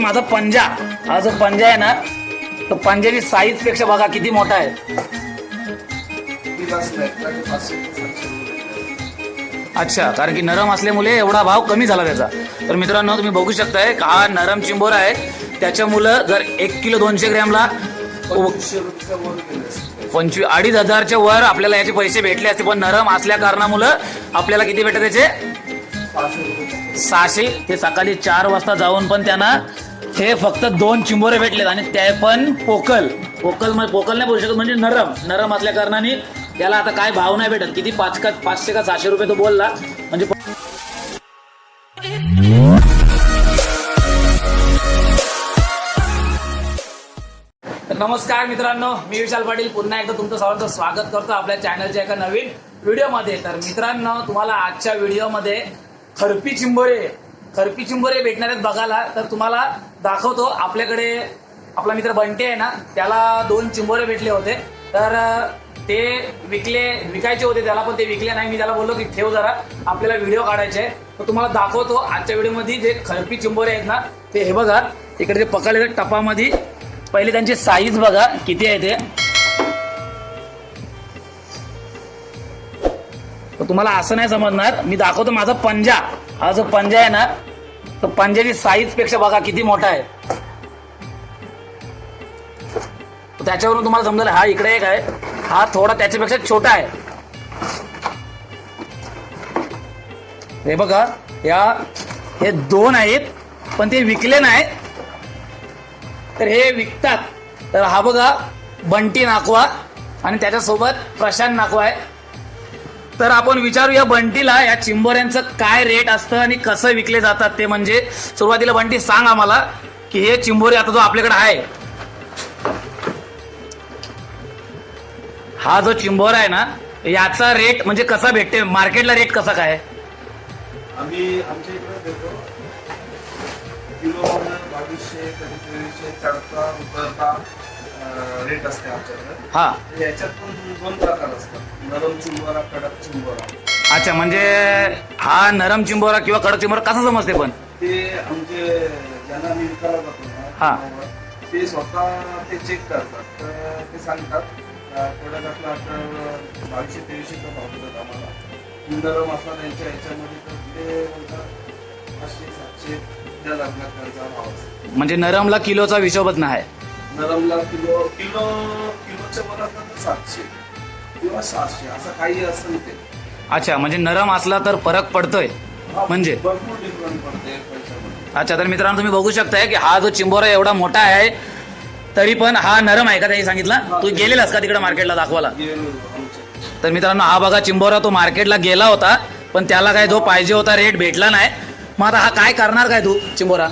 माझा पंजा. हा जो पंजा आहे ना तो पंजाची साईजपेक्षा बघा किती मोठा आहे. अच्छा कारण की नरम असल्यामुळे एवढा भाव कमी झाला त्याचा. तर मित्रांनो तुम्ही बघू शकताय हा नरम चिंबोरा आहे. त्याच्या मुलं जर एक किलो दोनशे ग्रॅमला पंचवीस अडीच हजारच्या वर आपल्याला याचे पैसे भेटले असते पण नरम असल्या कारणामुळं आपल्याला किती भेटत त्याचे? सहाशे सहाशे. ते सकाळी चार वाजता जाऊन पण त्यांना हे फक्त दोन चिंबोरे भेटलेत आणि ते पण पोकल. पोकल म्हणजे पोकल नाही बोलू शकत म्हणजे नरम. नरम असल्या कारणाने त्याला आता काय भाव नाही भेटत. किती पाच का पाचशे का सहाशे रुपये तो बोलला. म्हणजे तर नमस्कार मित्रांनो मी विशाल पाटील. पुन्हा एकदा तुमचं सर्वांचं स्वागत करतो आपल्या चॅनलच्या एका नवीन व्हिडिओमध्ये. तर मित्रांनो तुम्हाला आजच्या व्हिडिओमध्ये थरपी चिंबोरे खरपी चिंबोरे भेटणार आहेत बघायला. तर तुम्हाला दाखवतो आपल्याकडे आपला मित्र बंटे आहे ना त्याला दोन चिंबोरे भेटले होते. तर ते विकले विकायचे होते त्याला पण ते विकले नाही. मी त्याला बोललो की ठेव जरा आपल्याला व्हिडिओ काढायचे आहे तर तुम्हाला दाखवतो आजच्या व्हिडिओमध्ये जे खरपी चिंबोरे आहेत ना ते हे बघा इकडे जे पकडले टपामध्ये पहिले त्यांची साईज बघा किती आहे ते. तुम्हाला असं नाही समजणार मी दाखवतो माझा पंजा. हा जो पंजा आहे ना तर पंजाबी साईजपेक्षा बघा किती मोठा आहे. त्याच्यावरून तुम्हाला समजेल हा इकडे एक आहे. हा थोडा त्याच्यापेक्षा छोटा आहे. हे बघा या हे दोन आहेत पण ते विकले नाही तर हे विकतात. तर हा बघा बंटी नाकवा आणि त्याच्यासोबत प्रशांत नाकवा आहे. तर आपण विचारूया बंटीला या चिंबोऱ्यांचं काय रेट असतं आणि कसं विकले जातात ते म्हणजे सुरुवातीला बंटी सांग आम्हाला की हे चिंबोरे आता जो आपल्याकडे आहे हा जो चिंबोरा आहे ना याचा रेट म्हणजे कसा भेटते? मार्केटला रेट कसा काय? आम्ही आमच्या इकडे बावीसशे कधी तेवीसशे चढता उतरता रेट असते आमच्याकडे. हा. याच्यात पण दोन प्रकार असतात. नरम चिंबोरा कडक चिंबोरा. अच्छा म्हणजे हा नरम चिंबोरा किंवा कडक चिंबोरा कसा समजते पण? ते आमचे ज्यांना मी विकायला जातो हा. ना ते स्वतः ते चेक करतात. तर ते सांगतात अं, कडक असला तर बावीसशे तेवीसशेचा भाव देतात आम्हाला. नरम असला त्यांच्या ह्याच्यामध्ये तर ते पाचशे सातशे. त्या लागणार त्यांचा भाव असतो. म्हणजे नरमला किलोचा हिशोबच नाही. नरमला किलो किलो किलोच्या वर असला तर सातशे किंवा सहाशे असं काही असेल ते. अच्छा म्हणजे नरम असला तर फरक पडतोय. हा, म्हणजे? भरपूर डिफरंट पडते पैशामध्ये. अच्छा तर मित्रांनो तुम्ही बघू शकताय की हा जो चिंबोरा एवढा मोठा आहे तरी पण हा नरम आहे का त्यांनी सांगितलं? तू गेलेलास का तिकडे मार्केटला दाखवायला? गेलो तर मित्रांनो हा बघा चिंबोरा तो मार्केटला गेला होता पण त्याला काय जो पाहिजे होता रेट भेटला नाही. मग आता हा काय करणार काय तू चिंबोरा?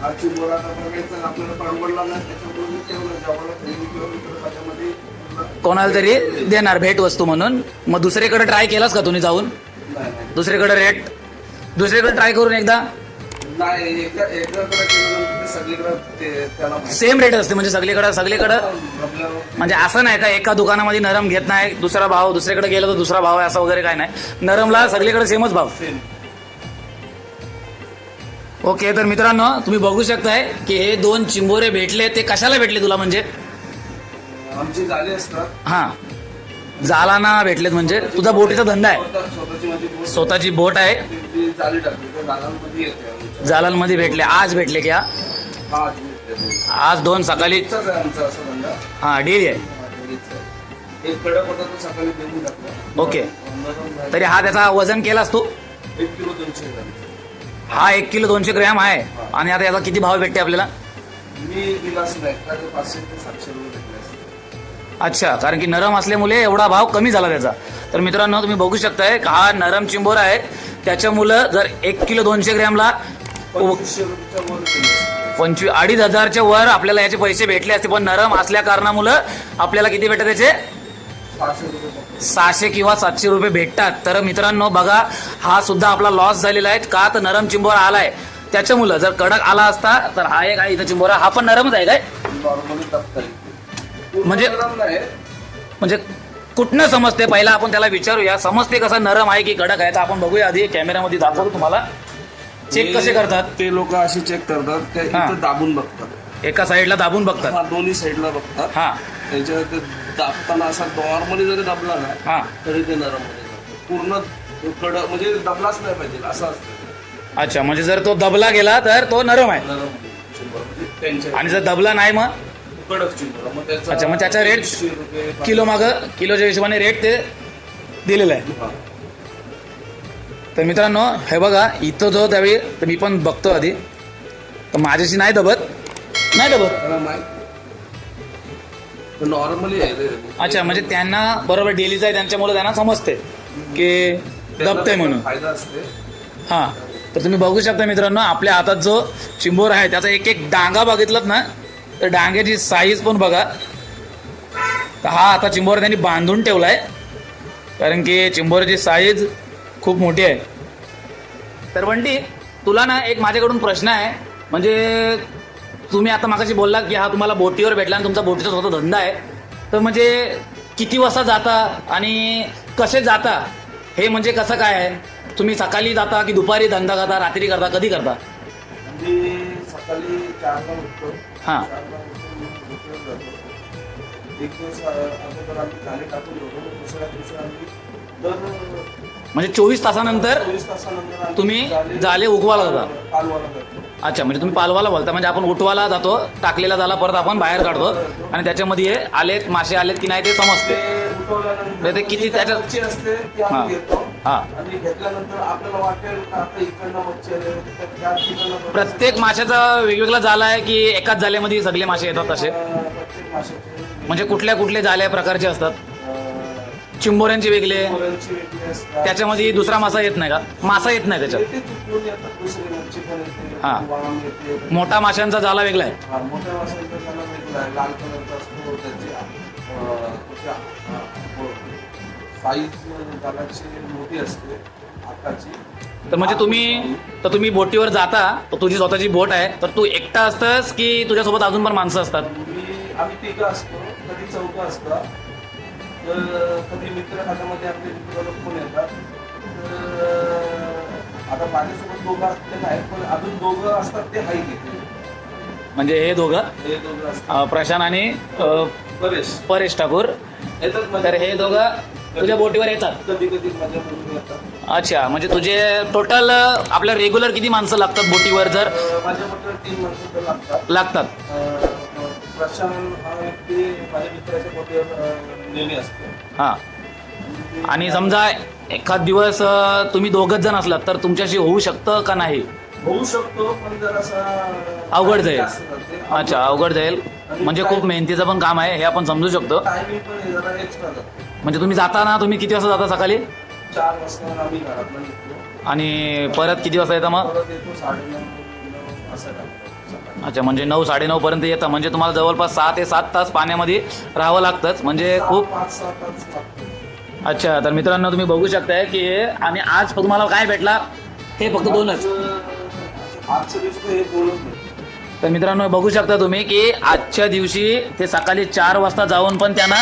हा चिंबोरा आता बघायचा आपल्याला परवडला नाही त्याच्यामुळे मी ठेवलं जेव्हा खरेदी किलो मित्र त्याच्यामध्ये कोणाला तरी देणार भेट वस्तू म्हणून. मग दुसरीकडे ट्राय केलास का तुम्ही जाऊन. दुसरीकडे रेट दुसरीकडे ट्राय करून एकदा? नाही एकदा एकदाकडे केल्यानंतर ते सगळीकडे ते त्याला माहिती. सेम रेट असते म्हणजे सगळीकडे सगळीकडं? आपल्याला म्हणजे असं नाही का एका दुकानामध्ये नरम घेत नाही दुसरा भाव दुसरीकडे गेलं तर दुसरा भाव आहे असं वगैरे काय नाही. नरमला सगळीकडे सेमच भाव. सेम ओके तर मित्रांनो तुम्ही बघू शकताय की हे दोन चिंबोरे भेटले. ते कशाला भेटले तुला म्हणजे? आमची जाळी असतात. हा. जालाना भेटलेत म्हणजे. तुझा बोटीचा धंदा आहे. स्वतः- स्वतःची माझी बोट. स्वतःची बोट आहे. ती- ती जाळी टाकली. त्या जाळांमध्ये येते आमच्या. जालांमध्ये भेटले. आज भेटले की हा हा आज दोन. आज दोन सकाळी. इथचाच आहे आमचा असं धंदा. हा डील आहे. हा, घरीच आहे. एक कडक होता तो सकाळी देऊन टाकला. ओके. नरम. तरी हा त्याचा वजन केलास तू? एक किलो दोनशे ग्राम. हा एक किलो दोनशे ग्रॅम आहे आणि आता याचा किती भाव भेटते आपल्याला मी दिलाच नाही का ते पाचशे ते सातशे रुपये भेटले असते. अच्छा कारण की नरम असल्यामुळे एवढा भाव कमी झाला त्याचा तर मित्रांनो तुम्ही बघू शकताय का हा नरम चिंबोरा आहे त्याच्या मुलं जर एक किलो दोनशे ग्रॅमला पंचवीसशे रुपयाच्या वर. पंचवीस अडीच हजारच्या वर आपल्याला याचे पैसे भेटले असते पण नरम असल्या कारणामुळं आपल्याला किती भेटत त्याचे सहाशे रुपये. सहाशे किंवा सातशे रुपये भेटतात. तर मित्रांनो बघा हा सुद्धा आपला लॉस झालेला आहे. का तर नरम चिंबोरा आलाय. त्याच्यामुळं जर कडक आला असता तर हा एक आहे इथं चिंबोरा. हा पण नरमच आहे काय? म्हणजे- म्हणजे कुठनं समजते? पहिला आपण त्याला विचारूया. समजते कसं नरम आहे की कडक आहे? तर आपण बघूया आधी. कॅमेऱ्यामध्ये दाखवतो तुम्हाला. चेक कसे करतात? ते लोक असे चेक करतात. ते हा. इथं दाबून बघतात. एका साईडला दाबून बघतात. हा दोन्ही साईडला बघतात. हा. त्याच्या ते दाबताना असा नॉर्मली जरी दाबला ना हा तरी ते नरम पूर्ण कड म्हणजे दबलाच नाही पाहिजे असं असतं. अच्छा म्हणजे जर तो दबला गेला तर तो नरम आहे नरम. म्हणजे आणि जर दबला नाही मग कडक चिंबोरा. अच्छा, मग त्याचा रुपये किलो माग किलोच्या हिशोबाने रेट ते दिलेलं आहे. तर मित्रांनो हे बघा इथं जो त्यावेळी तर मी पण बघतो आधी तर माझ्याशी नाही दबत नाही दबत नॉर्मली आहे. अच्छा म्हणजे त्यांना बरोबर डेलीचं आहे त्यांच्यामुळे त्यांना समजते की त्यांना म्हणून. फायदा असते. हां. तर तुम्ही बघू शकता मित्रांनो आपल्या हातात जो चिंबोर आहे त्याचा एक एक डांगा बघितलात ना तर डांग्याची साईज पण बघा. तर हा आता चिंबोर त्यांनी बांधून ठेवलाय. कारण की चिंबोराची साईज खूप मोठी आहे. तर बंटी तुला ना एक माझ्याकडून प्रश्न आहे. म्हणजे तुम्ही आता मागाशी बोलला की हा तुम्हाला बोटीवर भेटला आणि तुमचा बोटीचा स्वतः धंदा आहे. तर म्हणजे किती वाजता जाता आणि कसे जाता? हे म्हणजे कसं काय आहे? तुम्ही सकाळी जाता की दुपारी धंदा करता रात्री करता कधी करता? मी सकाळी चारला उठतो. हां. चारला उठून मी झोपेवर जातो. एक दिवस अ, अगोदर आम्ही खाली टाकून ठेवतो दुसऱ्या दिवशी आम्ही दर म्हणजे चोवीस तासानंतर चोवीस तासानंतर आम्ही तुम्ही जाले उगवायला जाता? पालवाला जातो. अच्छा म्हणजे तुम्ही पालवाला बोलता. म्हणजे आपण उठवाला जातो टाकलेला झाला परत आपण बाहेर काढतो. आणि त्याच्यामध्ये हे आलेत मासे आलेत की नाही ते समजते. ते उठवल्यानंतर ते किती जी त्याच्यात- मच्छी असते ती हां. आम्ही घेतो. हां. आणि घेतल्यानंतर आपल्याला वाटेल का आता इकडनं मच्छी आली तर त्या ठिकाणं प्रत्येक माशाचा वेगवेगळा झाला आहे की एकाच जाल्यामध्ये सगळे मासे येतात तसे? अ, प्रत्येक माशाचे. म्हणजे कुठल्या कुठल्या जाल्या प्रकारचे असतात? चिंबोऱ्यांचे वेगळे मोरांची वेगळी असतात. त्याच्यामध्ये दुसरा मासा येत नाही का? मासा येत नाही त्याच्यात. येते चुकून येतात दुसरी मच्छी पण येते हां. येते मोठा माशांचा जाला वेगळा आहे. हा, मोठ्या माशांचा त्याला वेगळा आहे. लाल कलरचा असतो त्याची साईज गालाची मोठी असते. आकाची तर म्हणजे तुम्ही तर तुम्ही बोटीवर जाता तर तुझी स्वतःची बोट आहे. तर तू एकटा असतंस की तुझ्यासोबत अजून पण माणसं असतात? मी आम्ही तिघं असतो. कधी चौघं असतात तर कधी मित्र आपले मित्र येतात तर आता माझ्यासोबत दोघं नाही पण अजून दोघं असतात ते घेते म्हणजे हे दोघं? हे दोघं असतात. अं, प्रशांत आणि अं, बरेच परेश ठाकूर. येतात तर माझ्या- हे दोघं तुझ्या बोटीवर येतात? कधी कधी माझ्या बरोबर येतात. अच्छा म्हणजे तुझे टोटल आपल्या रेग्युलर किती माणसं लागतात बोटीवर जर? तीन माणसं तर लागतात. लागतात. अं, हा व्यक्ती माझ्या मित्राच्या बोटीवर अं, नेहमी असतो. हां. आणि समजा एखाद दिवस अं, तुम्ही दोघच जण असलात तर तुमच्याशी होऊ शकतं का नाही? होऊ शकतो पण जर असा अवघड जाईल. जास्त जाते. अच्छा अवघड जाईल. म्हणजे खूप मेहनतीचं पण काम आहे हे आपण समजू शकतो. टायमिंग पण हे जरा एक्स्ट्रा जातो. म्हणजे तुम्ही जाताना तुम्ही किती वाजता जाता सकाळी? चार वाजता आम्ही घरातनं निघतो. आणि परत किती वाजता येता मग? परत येतो साडेनऊ नऊ असं टाकतो सकाळी अच्छा म्हणजे नऊ साडेनऊ पर्यंत येतं. म्हणजे तुम्हाला जवळपास सहा ते सात तास पाण्यामध्ये राहावं लागतंच. म्हणजे खूप पाच सहा तास लागतो अच्छा तर मित्रांनो तुम्ही बघू शकताय की आणि आज तुम्हाला काय भेटला? हे फक्त दोनच. हे नाही तर मित्रांनो बघू शकता तुम्ही की आजच्या दिवशी ते सकाळी चार वाजता जाऊन पण त्यांना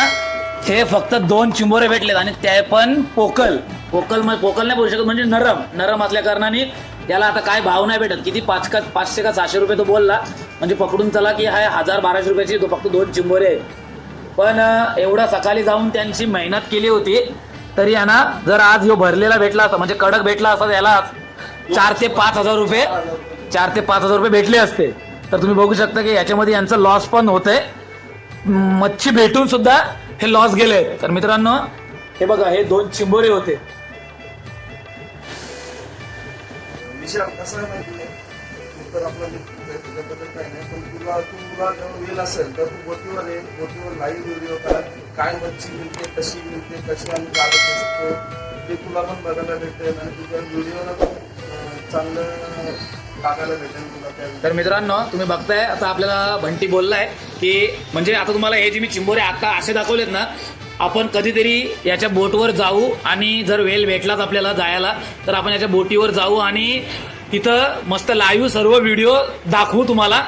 हे फक्त दोन चिंबोरे भेटलेत आणि ते पण पोकल पोकल पोकल नाही बोलू शकत म्हणजे नरम नरम असल्या कारणाने त्याला आता काय भाव नाही भेटत. किती पाच का पाचशे का सहाशे रुपये तो बोलला. म्हणजे पकडून चला की हा हजार बाराशे रुपयाची तो फक्त दोन चिंबोरे आहेत. पण एवढा सकाळी जाऊन त्यांची मेहनत केली होती तरी यांना जर आज ह्यो भरलेला भेटला असता म्हणजे कडक भेटला असता याला चार ते पाच हजार रुपये चार ते पाच हजार रुपये भेटले असते. तर तुम्ही बघू शकता की याच्यामध्ये यांचं लॉस पण होतंय. मच्छी भेटून सुद्धा हे लॉस गेले तर मित्रांनो हे बघा हे दोन चिंबोरे होते. विषय कसं आहे माहिती आहे तर आपला मित्र काही नाही पण तुला तुला जेव्हा वेळ असेल तर तू बोटीवर ये बोटीवर लाईव्ह व्हिडिओ करा काय मच्छी मिळते कशी मिळते कशी आम्ही लागत असतो ते तुला पण बघायला भेटेल आणि तुझ्या व्हिडिओला पण चांगलं टाकायला भेटेल तुला त्या तर मित्रांनो तुम्ही बघताय आता आपल्याला भंटी बोललाय की म्हणजे आता तुम्हाला हे जे मी चिंबोरे आता असे दाखवलेत ना आपण कधीतरी याच्या बोटवर जाऊ आणि जर वेल भेटलाच आपल्याला जायला तर आपण याच्या बोटीवर जाऊ आणि तिथं मस्त लाईव्ह सर्व व्हिडिओ दाखवू तुम्हाला.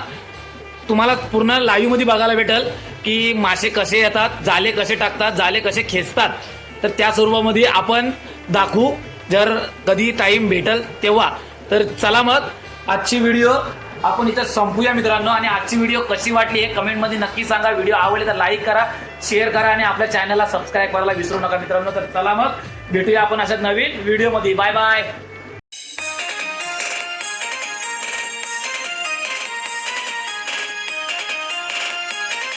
तुम्हाला पूर्ण लाईव्हमध्ये बघायला भेटेल की मासे कसे येतात जाले कसे टाकतात जाले कसे खेचतात. तर त्या स्वरूपामध्ये आपण दाखवू. जर कधी टाईम भेटल तेव्हा. तर चला मग आजची व्हिडिओ आपण इथं संपूया मित्रांनो आणि आजची व्हिडिओ कशी वाटली हे कमेंटमध्ये नक्की सांगा. व्हिडिओ आवडले तर लाईक करा शेअर करा आणि आपल्या चॅनलला सबस्क्राईब करायला विसरू नका मित्रांनो. तर चला मग भेटूया आपण अशाच नवीन व्हिडिओमध्ये बाय बाय